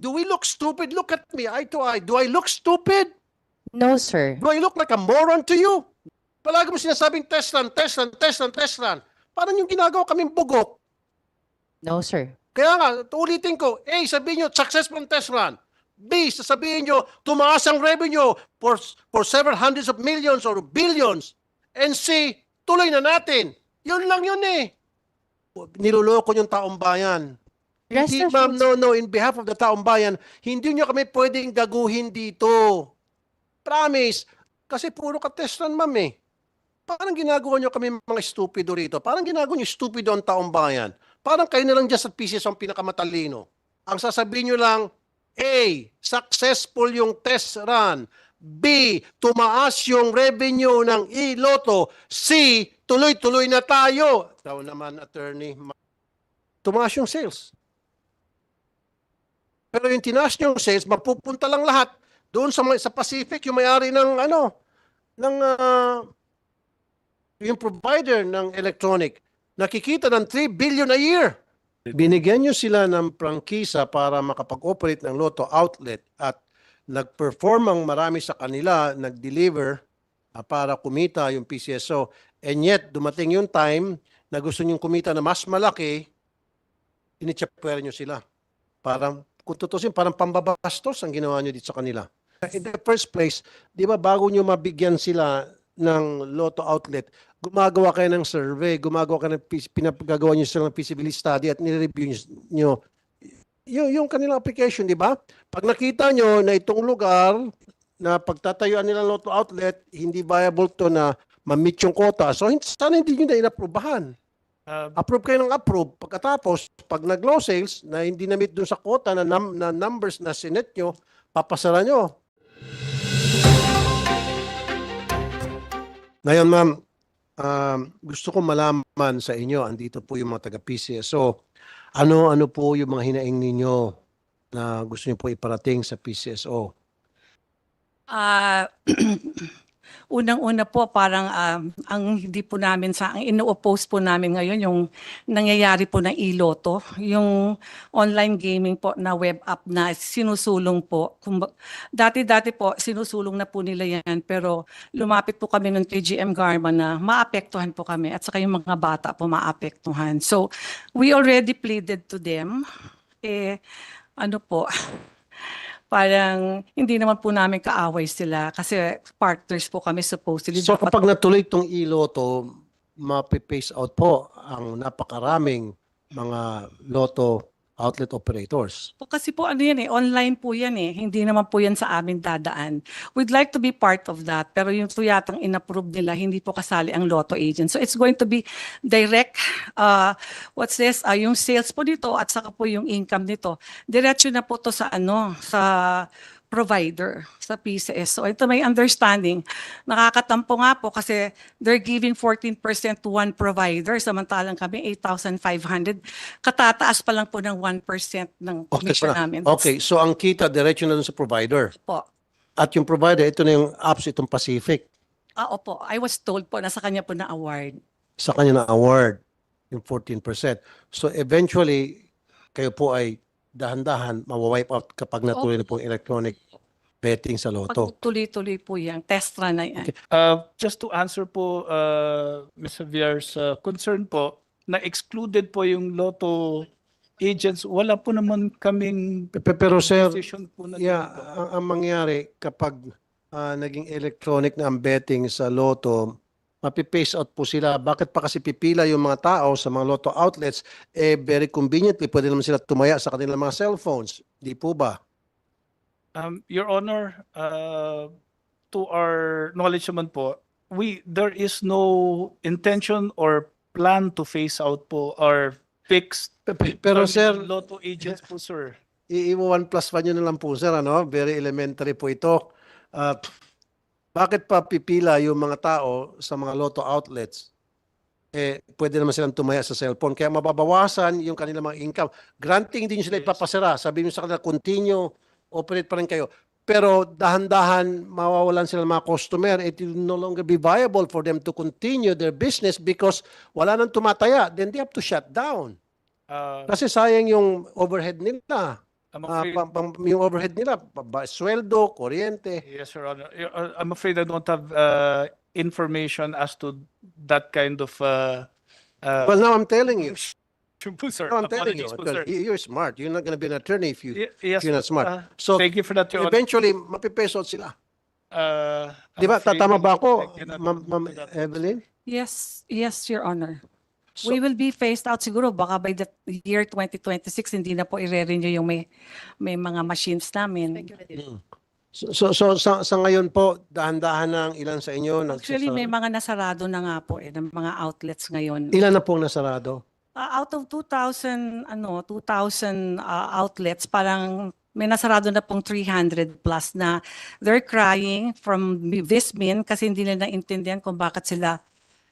Do we look stupid? Look at me, eye to eye. Do I look stupid? No, sir. Do I look like a moron to you? Palagi mo sinasabing test run, test run, test run, test run. Parang yung ginagawa kaming bugok. No, sir. Kaya nga, ulitin ko, A, sabihin nyo, successful test run. B, sasabihin nyo, tumaas ang revenue for, for several hundreds of millions or billions. And C, tuloy na natin. Yun lang yun eh. Niloloko yung taong bayan. Rest Hindi, ma'am, no, no, in behalf of the taong bayan, hindi nyo kami pwedeng gaguhin dito. Promise. Kasi puro ka-test run, ma'am eh. Parang ginagawa nyo kami mga stupido rito. Parang ginagawa nyo stupido ang taong bayan. Parang kayo na lang dyan sa PCS ang pinakamatalino. Ang sasabihin nyo lang, A, successful yung test run. B, tumaas yung revenue ng iloto. C, tuloy-tuloy na tayo. Ikaw naman, attorney, ma- tumaas yung sales. Pero yung tinaas sales, mapupunta lang lahat doon sa, sa Pacific, yung may-ari ng ano, ng ah, yung provider ng electronic, nakikita ng 3 billion a year. Binigyan nyo sila ng prangkisa para makapag-operate ng Lotto outlet at nag-perform ang marami sa kanila, nag-deliver ah, para kumita yung PCSO. And yet, dumating yung time na gusto nyo kumita na mas malaki, initsapwera nyo sila. Parang, kung tutusin, parang pambabastos ang ginawa nyo dito sa kanila. In the first place, di ba bago nyo mabigyan sila ng Lotto outlet, gumagawa kayo ng survey, gumagawa kayo ng pinapagagawa nyo sila ng feasibility study at nire-review nyo yung, yung kanilang application, di ba? Pag nakita nyo na itong lugar na pagtatayuan nila Lotto outlet, hindi viable to na ma-meet yung quota. So, sana hindi nyo na inaprubahan. Uh, Approve kayo ng approve. Pagkatapos, pag nag-low sales na hindi na-meet dun sa quota na, num- na numbers na sinet nyo, papasara nyo. Ngayon, ma'am, um, gusto ko malaman sa inyo, andito po yung mga taga-PCSO, ano-ano po yung mga hinaing ninyo na gusto niyo po iparating sa PCSO? Ah, unang-una po parang ah, ang hindi po namin sa ang ino-oppose po namin ngayon yung nangyayari po ng iloto, yung online gaming po na web app na sinusulong po. Dati-dati po sinusulong na po nila yan pero lumapit po kami ng TGM Garma na maapektuhan po kami at saka yung mga bata po maapektuhan. So we already pleaded to them. Eh ano po parang hindi naman po namin kaaway sila kasi partners po kami supposedly. So kapag natuloy itong iloto, mapipace out po ang napakaraming mga loto outlet operators. po, kasi po ano yan eh, online po yan eh. Hindi naman po yan sa amin dadaan. We'd like to be part of that pero yung po yatang inapprove nila, hindi po kasali ang lotto agent. So it's going to be direct, uh, what's this, uh, yung sales po dito at saka po yung income nito. Diretso na po to sa ano, sa provider sa PCS. So ito may understanding. Nakakatampo nga po kasi they're giving 14% to one provider samantalang kami 8,500. Katataas pa lang po ng 1% ng commission pala. namin. okay, so ang kita diretso na dun sa provider. Po. At yung provider, ito na yung apps itong Pacific. Ah, opo. I was told po, nasa kanya po na award. Sa kanya na award, yung 14%. So eventually, kayo po ay dahan-dahan mawawipe out kapag natuloy na po yung electronic betting sa loto. Pag tuloy-tuloy po yan, test run na yan. Okay. uh, just to answer po uh, Ms. Javier's uh, concern po, na excluded po yung lotto agents, wala po naman kaming Pe- Pero sir, decision po na Yeah, ang, ang mangyari kapag ah, naging electronic na ang betting sa loto, mapipace out po sila. Bakit pa kasi pipila yung mga tao sa mga loto outlets? Eh, very conveniently, pwede naman sila tumaya sa kanilang mga cellphones. Di po ba? Um, Your Honor, uh, to our knowledge naman po, we there is no intention or plan to phase out po or fix Pe- pe- Pero sir, lotto agents po sir. iiwa 1 plus 1 yun na lang po sir, ano? Very elementary po ito. At bakit pa pipila yung mga tao sa mga loto outlets? Eh, pwede naman silang tumaya sa cellphone. Kaya mababawasan yung kanilang mga income. Granting din sila Yes. ipapasara. Sabi mo sa kanila, continue, operate pa rin kayo. Pero dahan-dahan mawawalan sila ng mga customer. It will no longer be viable for them to continue their business because wala nang tumataya. Then they have to shut down. Uh, Kasi sayang yung overhead nila. I'm Ah, afraid, pang, pang- yung overhead nila, pa- ba, sweldo, kuryente. yes, Your Honor. Your- uh, I'm afraid I don't have uh, information as to that kind of uh, uh, Well, now I'm telling you. sir. No, I'm telling you. Apologies po, You're smart. You're not going to be an attorney if you, Y- if Yes, you're not smart. uh, So, thank you for that, Your Honor. eventually, mapipeso sila. Uh, Di I'm ba? afraid Tatama I- ba ako, cannot Ma'am Ma'am do that. Evelyn? Yes, yes, Your Honor. So- We will be phased out siguro baka by the year 2026 hindi na po i-renew yung may may mga machines namin. So, so, so sa, sa ngayon po, dahan-dahan na ang ilan sa inyo. Actually may mga nasarado na nga po eh ng mga outlets ngayon. Ilan na pong nasarado? Uh, out of 2,000 ano 2,000 uh, outlets parang may nasarado na pong 300 plus na they're crying from this min kasi hindi nila naintindihan kung bakit sila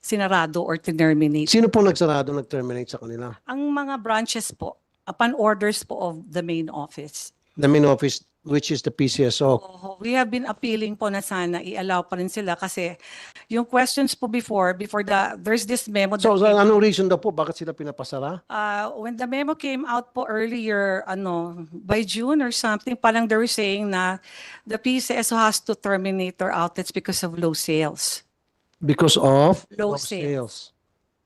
sinarado or terminate. Sino pong nagsarado, nag-terminate sa kanila? Ang mga branches po upon orders po of the main office. The main office, which is the PCSO. Oo, we have been appealing po na sana i-allow pa rin sila kasi yung questions po before, before the, there's this memo. that So, so came- anong reason daw po? Bakit sila pinapasara? uh, when the memo came out po earlier, ano, by June or something, parang they were saying na the PCSO has to terminate their outlets because of low sales. Because of? Low of sales.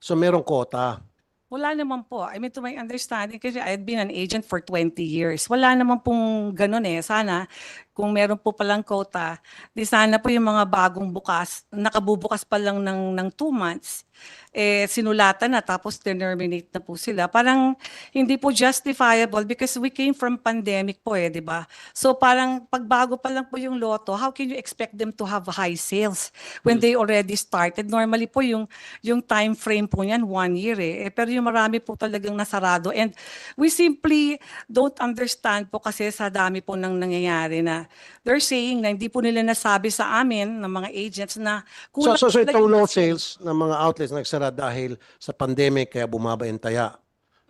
So, merong quota. Wala naman po. I mean, to my understanding, kasi I had been an agent for 20 years. Wala naman pong ganun eh. Sana, kung meron po palang quota, di sana po yung mga bagong bukas, nakabubukas pa lang ng, ng two months, eh, sinulatan na tapos terminate na po sila. Parang hindi po justifiable because we came from pandemic po eh, di ba? So parang pagbago pa lang po yung loto, how can you expect them to have high sales when they already started? Normally po yung yung time frame po niyan one year eh. Eh, Pero yung marami po talagang nasarado and we simply don't understand po kasi sa dami po nang nangyayari na they're saying na hindi po nila nasabi sa amin ng mga agents na So, kulang so, so talaga itong yung low sales. ng mga outlets nagsara dahil sa pandemic kaya bumaba yung taya.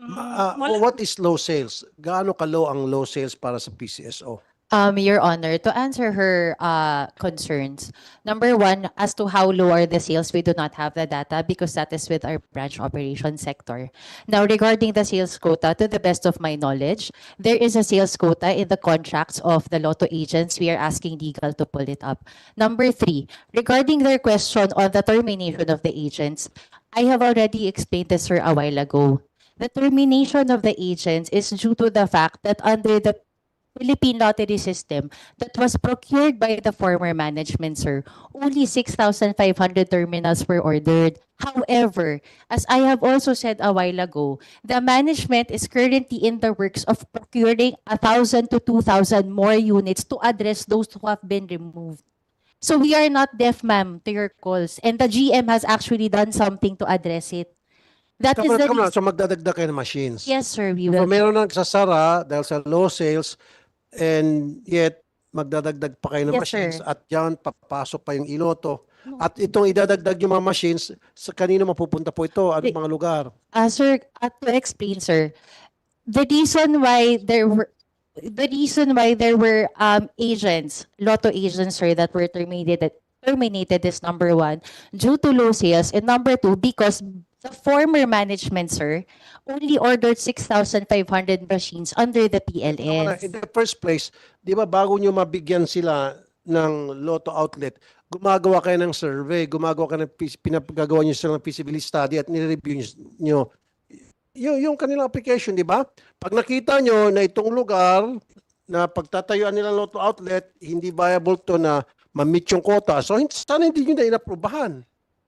Ah, wala- what is low sales? Gaano ka-low ang low sales para sa PCSO? Um, Your Honor, to answer her uh, concerns, number one, as to how low are the sales, we do not have the data because that is with our branch operation sector. Now, regarding the sales quota, to the best of my knowledge, there is a sales quota in the contracts of the lotto agents. We are asking legal to pull it up. Number three, regarding their question on the termination of the agents, I have already explained this sir a while ago. The termination of the agents is due to the fact that under the Philippine lottery system that was procured by the former management, sir. Only 6,500 terminals were ordered. However, as I have also said a while ago, the management is currently in the works of procuring 1,000 to 2,000 more units to address those who have been removed. So we are not deaf, ma'am, to your calls. And the GM has actually done something to address it. That is Come, the come on, so magdadagdag kayo ng machines. Yes, sir, we So will. meron na nagsasara dahil sa low sales and yet magdadagdag pa kayo ng Yes, machines sir. at yan papasok pa yung iloto. At itong idadagdag yung mga machines, sa kanino mapupunta po ito? Ano Di- mga lugar? Uh, sir, uh, to explain, sir, the reason why there were the reason why there were um agents, lotto agents, sir, that were terminated terminated is number one, due to low sales, and number two, because the former management, sir, only ordered 6,500 machines under the In PLS. the first place, di ba bago nyo mabigyan sila ng lotto outlet, gumagawa kayo ng survey, gumagawa kayo ng, pis- pinapagawa nyo sila ng feasibility study at nire-review nyo yung, yung kanilang application, di ba? Pag nakita nyo na itong lugar na pagtatayuan nilang lotto outlet, hindi viable to na ma-meet yung quota. So, hin- sana hindi nyo na inaprubahan.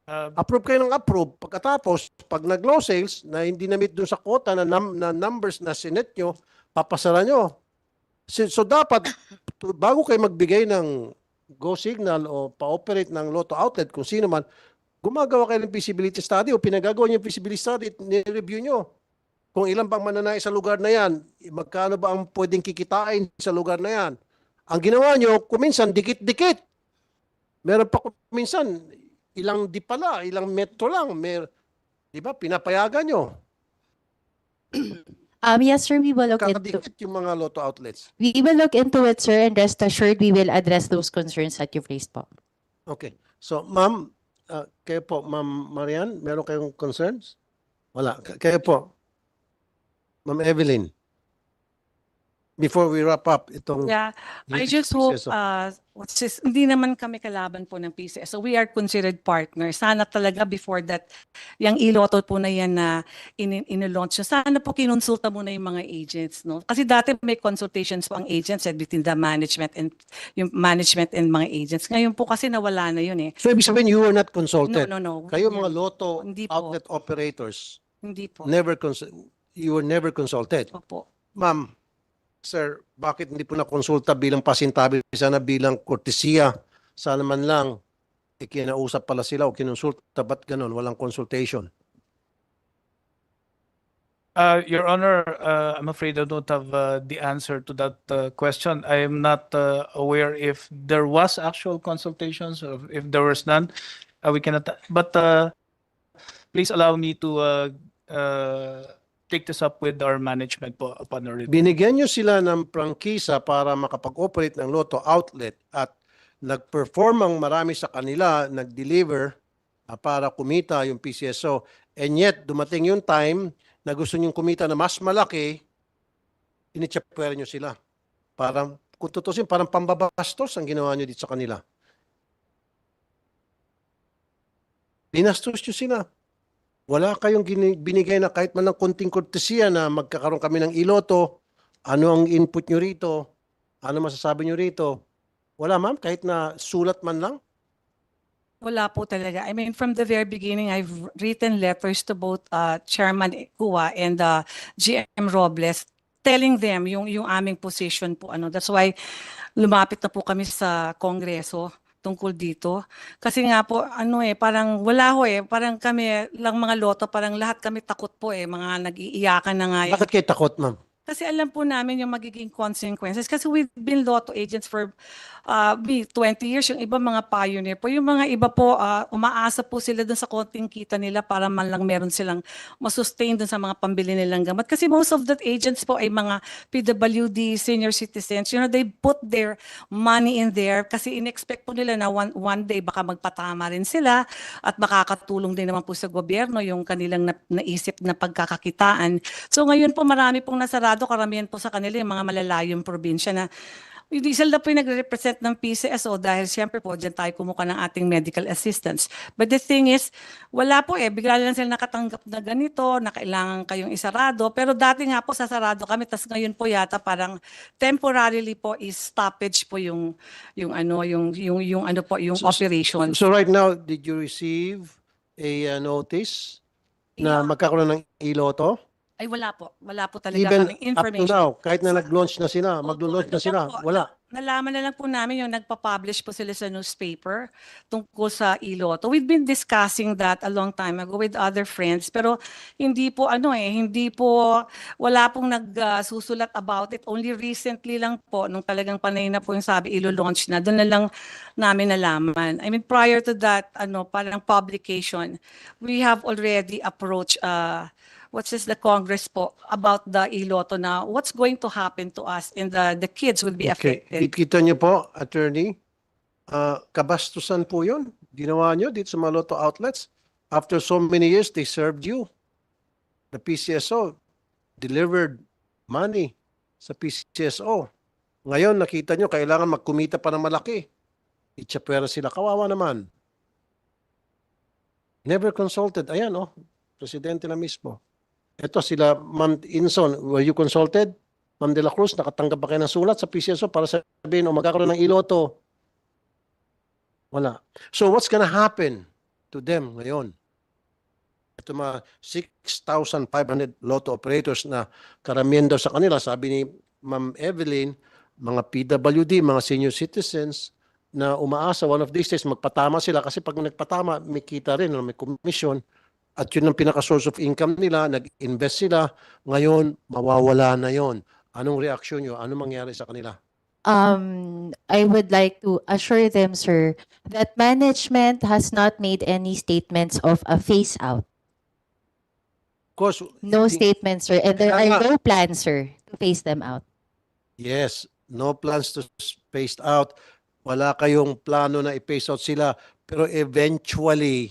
Uh, Approve kayo ng approve. Pagkatapos, pag nag-low sales na hindi na-meet dun sa quota na, num- na numbers na sinet nyo, papasara nyo. So, dapat, bago kayo magbigay ng go signal o pa-operate ng lotto outlet, kung sino man, gumagawa kayo ng feasibility study o pinagagawa nyo yung feasibility study at nire-review nyo. Kung ilan bang mananay sa lugar na yan, magkano ba ang pwedeng kikitain sa lugar na yan. Ang ginawa nyo, kuminsan, dikit-dikit. Meron pa kuminsan, ilang di pala, ilang metro lang. Mer, di ba, pinapayagan nyo. Um, yes, sir, we will look into, Kakadikit yung mga lotto outlets. we will look into it, sir, and rest assured we will address those concerns that you've raised po. Okay. So, ma'am, ah, kayo po, ma'am Marian, meron kayong concerns? Wala. K- kayo po. Ma'am Evelyn. Before we wrap up itong Yeah, I just hope, PCSO. uh, what's this, hindi naman kami kalaban po ng PCS. So we are considered partners. Sana talaga before that, yung iloto po na yan na in, in-launch, nyo, sana po kinonsulta muna yung mga agents, no? Kasi dati may consultations po ang agents eh, between the management and yung management and mga agents. Ngayon po kasi nawala na yun eh. So ibig sabihin you were not No, consulted. no, no. Kayo mga loto Hindi po. outlet operators Hindi po. never cons- you were never consulted. Opo. Ma'am, sir, bakit hindi po na-konsulta bilang pasintabi sana bilang kortesiya? Sana man lang ikinausap pala sila o kinonsulta. Ba't ganun? Walang consultation. Uh, Your Honor, uh, I'm afraid I don't have uh, the answer to that uh, question. I am not uh, aware if there was actual consultations or if there was none. Uh, we cannot, but uh, please allow me to uh, uh, take this up with our management po upon our. Binigyan nyo sila ng prangkisa para makapag-operate ng Lotto outlet at nag-perform ang marami sa kanila, nag-deliver ah, para kumita yung PCSO. And yet, dumating yung time na gusto nyong kumita na mas malaki, initsapwera nyo sila. Parang, kung tutusin, parang pambabastos ang ginawa nyo dito sa kanila. Binastos nyo sila. Wala kayong binigay na kahit man ng konting kortesiya na magkakaroon kami ng iloto. Ano ang input nyo rito? Ano masasabi nyo rito? Wala ma'am, kahit na sulat man lang. Wala po talaga. I mean, from the very beginning, I've written letters to both uh, Chairman Kua and uh, GM Robles telling them yung yung aming position po ano. That's why lumapit na po kami sa Kongreso tungkol dito. Kasi nga po ano eh parang wala ho eh, parang kami lang mga loto, parang lahat kami takot po eh, mga nag-iiyakan na nga. eh. Bakit kayo takot ma'am? Kasi alam po namin yung magiging consequences. Kasi we've been lotto agents for uh, be 20 years. Yung iba mga pioneer po. Yung mga iba po, uh, umaasa po sila dun sa konting kita nila para man lang meron silang masustain dun sa mga pambili nilang gamot. Kasi most of the agents po ay mga PWD, senior citizens. You know, they put their money in there kasi in-expect po nila na one, one day baka magpatama rin sila at makakatulong din naman po sa gobyerno yung kanilang na, naisip na pagkakakitaan. So ngayon po marami pong nasarado, karamihan po sa kanila yung mga malalayong probinsya na hindi sila po yung nagre-represent ng PCSO dahil siyempre po dyan tayo kumuha ng ating medical assistance. But the thing is, wala po eh. Bigla lang sila nakatanggap na ganito, na kailangan kayong isarado. Pero dati nga po sasarado kami, tas ngayon po yata parang temporarily po is stoppage po yung yung ano yung yung yung ano po yung So- operation. So right now, did you receive a uh, notice na Yeah. magkakaroon ng iloto? Ay wala po. Wala po talaga Even kaming up to information. now, kahit na nag-launch na sila, mag-launch na sila, wala. Nalaman na lang po namin yung nagpa-publish po sila sa newspaper tungkol sa iloto. We've been discussing that a long time ago with other friends pero hindi po ano eh, hindi po wala pong nagsusulat about it. Only recently lang po nung talagang panay na po yung sabi ilo-launch na. Doon na lang namin nalaman. I mean prior to that ano parang publication, we have already approached uh what's this the Congress po about the iloto na what's going to happen to us and the the kids will be Okay. affected. Kita niyo po, attorney, ah, kabastusan po yun. Ginawa niyo dito sa mga lotto outlets. After so many years, they served you. The PCSO delivered money sa PCSO. Ngayon, nakita niyo, kailangan magkumita pa ng malaki. Itsapwera sila. Kawawa naman. Never consulted. Ayan, oh. Presidente na mismo. Ito sila, Ma'am Inson, were you consulted? Ma'am De La Cruz, nakatanggap ba kayo ng sulat sa PCSO para sabihin o magkakaroon ng iloto? Wala. So what's gonna happen to them ngayon? Ito mga 6,500 lotto operators na karamihan daw sa kanila, sabi ni Ma'am Evelyn, mga PWD, mga senior citizens na umaasa one of these days magpatama sila kasi pag nagpatama may kita rin, may commission at yun ang pinaka-source of income nila, nag-invest sila, ngayon mawawala na yon. Anong reaksyon nyo? Anong mangyari sa kanila? Um, I would like to assure them, sir, that management has not made any statements of a phase out. Of course, No Hindi- statements, sir, and there are no plans, sir, to phase them out. yes, no plans to space out. Wala kayong plano na i-phase out sila. Pero eventually,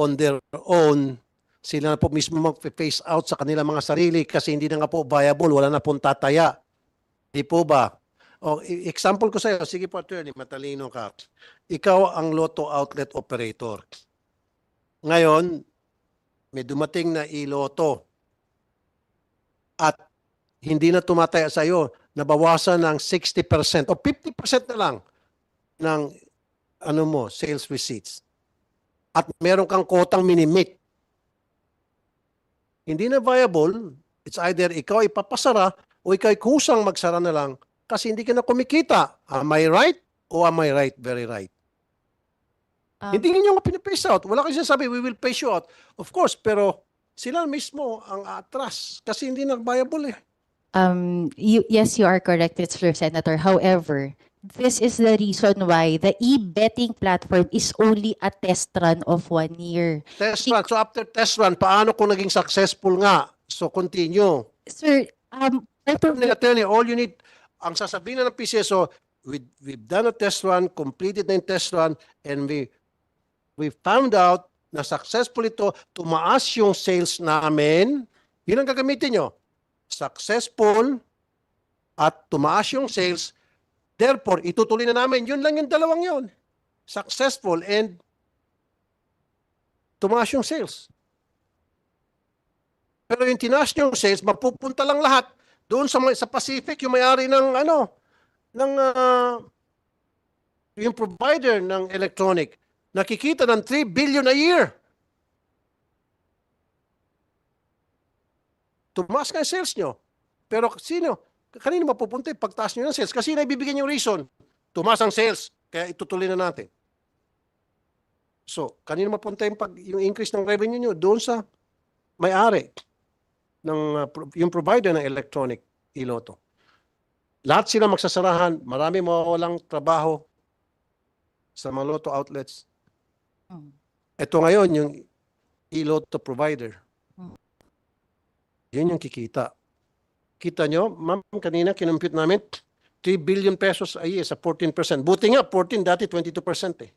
on their own, sila na po mismo mag-face out sa kanilang mga sarili kasi hindi na nga po viable, wala na pong tataya. Di po ba? O, i- example ko sa iyo, sige po attorney, matalino ka. Ikaw ang lotto outlet operator. Ngayon, may dumating na iloto at hindi na tumataya sa iyo, nabawasan ng 60% o 50% na lang ng ano mo, sales receipts. At meron kang kotang minimit. Hindi na viable, it's either ikaw ipapasara o ikaw ay kusang magsara na lang kasi hindi ka na kumikita. Am I right o am I right? Very right. Um, Hindi ninyo nga pinapace out. Wala kayo sinasabi, we will pay you out. Of course, pero sila mismo ang atras kasi hindi na viable eh. Um, you, yes, you are correct, Mr. Senator. However, this is the reason why the e-betting platform is only a test run of one year. Test run. So after test run, paano kung naging successful nga? So continue. Sir, um, Attorney, attorney, all you need, ang sasabihin na ng PCSO, we, we've done a test run, completed na yung test run, and we we found out na successful ito, tumaas yung sales namin, yun ang gagamitin nyo. Successful at tumaas yung sales, therefore, itutuloy na namin. Yun lang yung dalawang yun. Successful and tumaas yung sales. Pero yung tinaas yung sales, mapupunta lang lahat doon sa sa Pacific yung may-ari ng ano ng ah, yung provider ng electronic nakikita ng 3 billion a year. Tumaas nga sales nyo. Pero sino? Kanino mapupunta yung pagtaas nyo ng sales? Kasi na ibibigyan yung reason. Tumaas ang sales. Kaya itutuloy na natin. So, kanino mapunta yung, pag, yung increase ng revenue nyo? Doon sa may-ari ng uh, pro- yung provider ng electronic iloto. Lahat sila magsasarahan, marami mawawalang trabaho sa mga loto outlets. Ito ngayon yung iloto provider. Mm. Yun yung kikita. Kita nyo, ma'am, kanina kinumpute namin 3 billion pesos a year sa 14%. Buti nga, 14, dati 22% eh.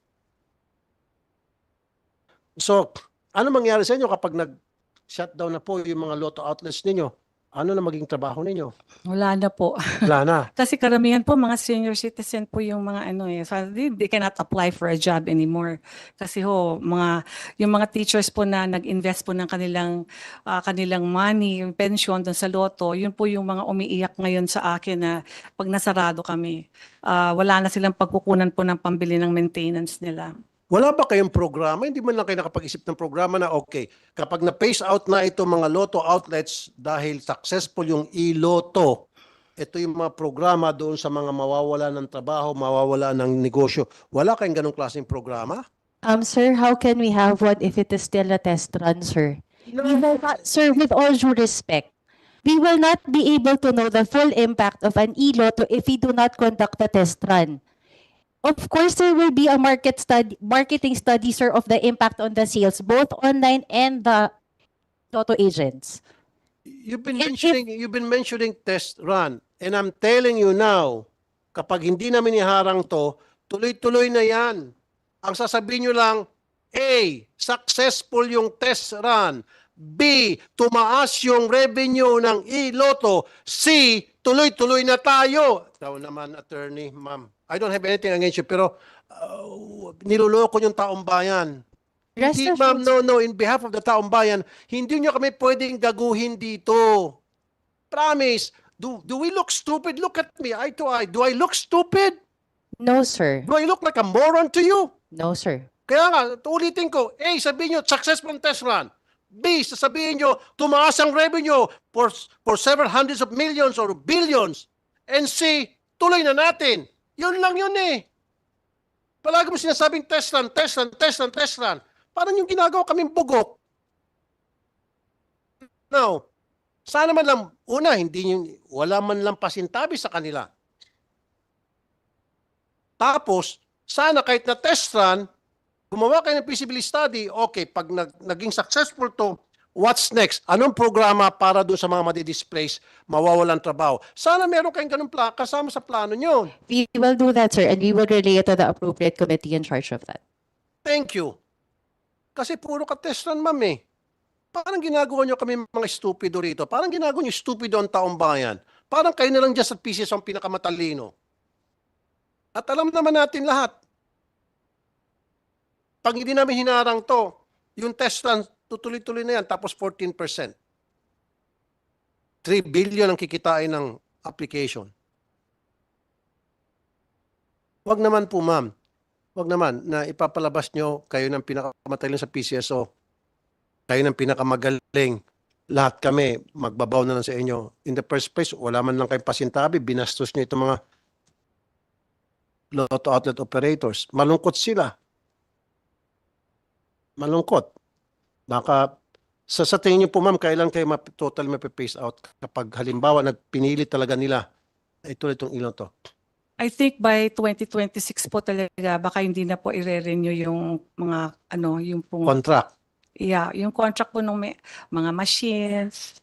So, ano mangyari sa inyo kapag nag-shutdown na po yung mga loto outlets ninyo? Ano na maging trabaho ninyo? Wala na po. Wala na. Kasi karamihan po mga senior citizen po yung mga ano eh. So they, they cannot apply for a job anymore. Kasi ho, mga yung mga teachers po na nag-invest po ng kanilang ah, kanilang money, yung pension doon sa loto, yun po yung mga umiiyak ngayon sa akin na pag nasarado kami, ah, wala na silang pagkukunan po ng pambili ng maintenance nila. Wala ba kayong programa? Hindi man lang kayo nakapag-isip ng programa na okay, kapag na-phase out na ito mga loto outlets dahil successful yung e-loto, ito yung mga programa doon sa mga mawawala ng trabaho, mawawala ng negosyo. Wala kayong ganong klaseng programa? um, sir, how can we have one if it is still a test run, sir? We will not, sir, with all due respect, we will not be able to know the full impact of an e-lotto if we do not conduct the test run. Of course, there will be a market study, marketing study, sir, of the impact on the sales, both online and the lotto agents. You've been And if- mentioning you've been mentioning test run and I'm telling you now, kapag hindi namin iharang to, tuloy-tuloy na 'yan. Ang sasabihin nyo lang, A, successful yung test run. B, tumaas yung revenue ng e-lotto. C, tuloy-tuloy na tayo. Ikaw naman, attorney, ma'am. I don't have anything against you, pero uh, niloloko yung taong bayan. Rest Hindi, ma'am, no, no. In behalf of the taong bayan, hindi nyo kami pwedeng gaguhin dito. Promise. Do, do we look stupid? Look at me, eye to eye. Do I look stupid? no, sir. Do I look like a moron to you? No, sir. Kaya nga, ulitin ko, A, sabihin nyo, successful test run. B, sasabihin nyo, tumaas ang revenue for, for several hundreds of millions or billions. And C, tuloy na natin. Yun lang yun eh. Palagi mo sinasabing test run, test run, test run, test run. Parang yung ginagawa kaming bugok. Now, sana man lang, una, hindi yung, wala man lang pasintabi sa kanila. Tapos, sana kahit na test run, gumawa kayo ng feasibility study, okay, pag nag, naging successful to, what's next? Anong programa para doon sa mga madi-displace, mawawalan trabaho? Sana meron kayong ganun pla- kasama sa plano nyo. We will do that, sir, and we will relay it to the appropriate committee in charge of that. Thank you. Kasi puro ka test run, ma'am eh. parang ginagawa nyo kami mga stupido rito. Parang ginagawa nyo stupido ang taong bayan. Parang kayo na lang dyan sa PCS ang pinakamatalino. At alam naman natin lahat, pag hindi namin hinarang to, yung test run, tutuloy-tuloy na yan, tapos 14%. 3 billion ang kikitain ng application. Wag naman po, ma'am. Wag naman na ipapalabas nyo kayo ng pinakamatalino sa PCSO. Kayo ng pinakamagaling. Lahat kami, magbabaw na lang sa inyo. In the first place, wala man lang kayong pasintabi. Binastos nyo itong mga lotto outlet operators. Malungkot sila. Malungkot. Baka sa, sa tingin niyo po ma'am, kailan kayo map, total mape-phase out kapag halimbawa nagpinili talaga nila ito itong ilong to. I think by 2026 po talaga baka hindi na po i-renew yung mga ano yung pong Contract. yeah, yung contract po ng may, mga machines.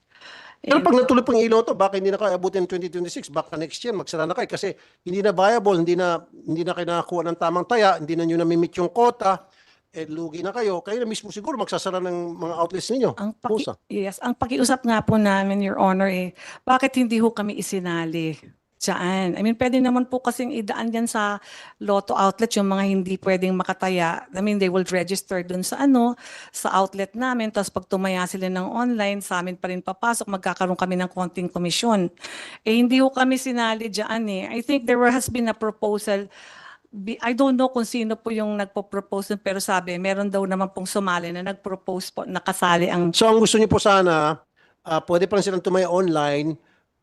Pero And- pag natuloy pang ilaw to, baka hindi na kayo abutin 2026, baka next year magsara na kayo kasi hindi na viable, hindi na hindi na kayo nakakuha ng tamang taya, hindi na nyo namimit yung quota, eh lugi na kayo. Kayo na mismo siguro magsasara ng mga outlets ninyo. Ang paki- Pusa. yes, ang pakiusap nga po namin, Your Honor, eh, bakit hindi ho kami isinali dyan? I mean, pwede naman po kasing idaan yan sa lotto outlet, yung mga hindi pwedeng makataya. I mean, they will register dun sa ano, sa outlet namin, tapos pag tumaya sila ng online, sa amin pa rin papasok, magkakaroon kami ng konting komisyon. Eh, hindi ho kami sinali dyan eh. I think there has been a proposal I don't know kung sino po yung nagpo-propose pero sabi, meron daw naman pong sumali na nag-propose po, nakasali ang So ang gusto niyo po sana, ah, pwede pa rin silang tumaya online,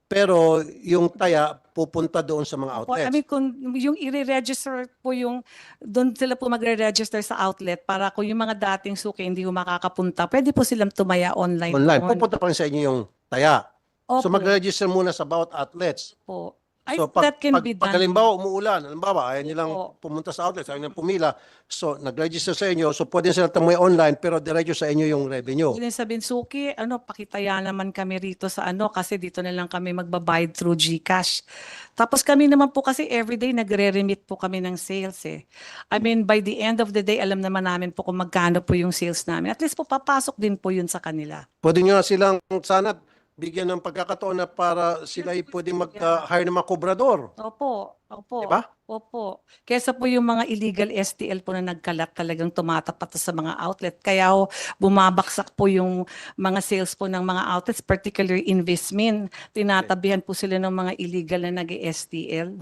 pero yung taya pupunta doon sa mga Po, I outlets. mean, kung yung i-register po yung, doon sila po magre-register sa outlet para kung yung mga dating suki hindi ko makakapunta, pwede po silang tumaya online. online, pupunta pa rin sa inyo yung taya. So Opo, mag-register muna sa bawat outlets. po. I, So pag, that can pag, be pag done. halimbawa umuulan, halimbawa ayaw nilang Opo. pumunta sa outlet, ayaw nilang pumila, so nag-register sa inyo, so pwede sila tamoy online, pero diretso sa inyo yung revenue. Pwede sabihin, Suki, ano, pakitaya naman kami rito sa ano, kasi dito na lang kami magbabayad through GCash. Tapos kami naman po kasi everyday nagre-remit po kami ng sales eh. I mean, by the end of the day, alam naman namin po kung magkano po yung sales namin. At least po papasok din po yun sa kanila. Pwede nyo na silang sana bigyan ng pagkakataon na para sila ay pwede mag-hire ng mga kobrador. Opo, opo. Diba? Opo. Kesa po yung mga illegal STL po na nagkalat talagang tumatapat sa mga outlet. Kaya ho, bumabaksak po yung mga sales po ng mga outlets, particularly investment. Tinatabihan po sila ng mga illegal na nag-STL.